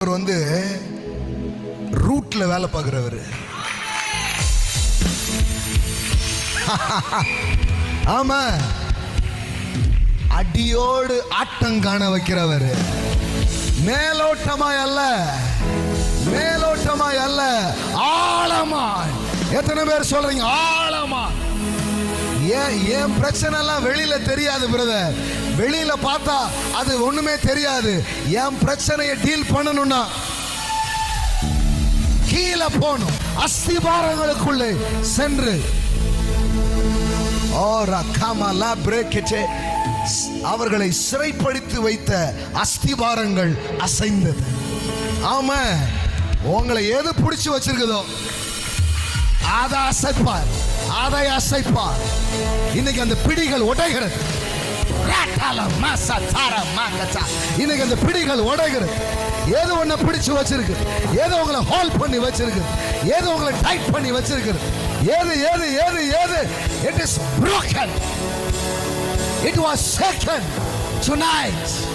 அவர் வந்து ரூட்ல வேலை பார்க்குறவர். ஆமா. அடியோடு ஆட்டம் காண வைக்கிறவர். மேலோட்டமாய் அல்ல. மேலோட்டமாய் அல்ல. ஆழமாய். எத்தனை பேர் சொல்றீங்க? ஆழமா ஏன் என் பிரச்சனை எல்லாம் வெளியில தெரியாது பிரதர் வெளியில பார்த்தா அது ஒண்ணுமே தெரியாது. என் பிரச்சனையை டீல் பண்ணணும்னா கீழே போகணும். அஸ்திபாரங்களுக்குள்ளே சென்று. ஓ அவர்களை சிறைப்படுத்தி வைத்த அஸ்திபாரங்கள் அசைந்தது. ஆமா உங்களை எது பிடிச்சு வச்சிருக்குதோ அதை அசைப்பார். அதை அசைப்பார். இன்னைக்கு அந்த பிடிகள் உடைகிறது. இன்னைக்கு அந்த பிடிகள் உடைகிறது. ஏதோ ஒண்ணு பிடிச்சு வச்சிருக்கு ஏதோ உங்களை ஹோல்ட் பண்ணி வச்சிருக்கு ஏதோ உங்களை டைட் பண்ணி வச்சிருக்கு ஏது ஏது ஏது ஏது? It is broken. It was shaken tonight.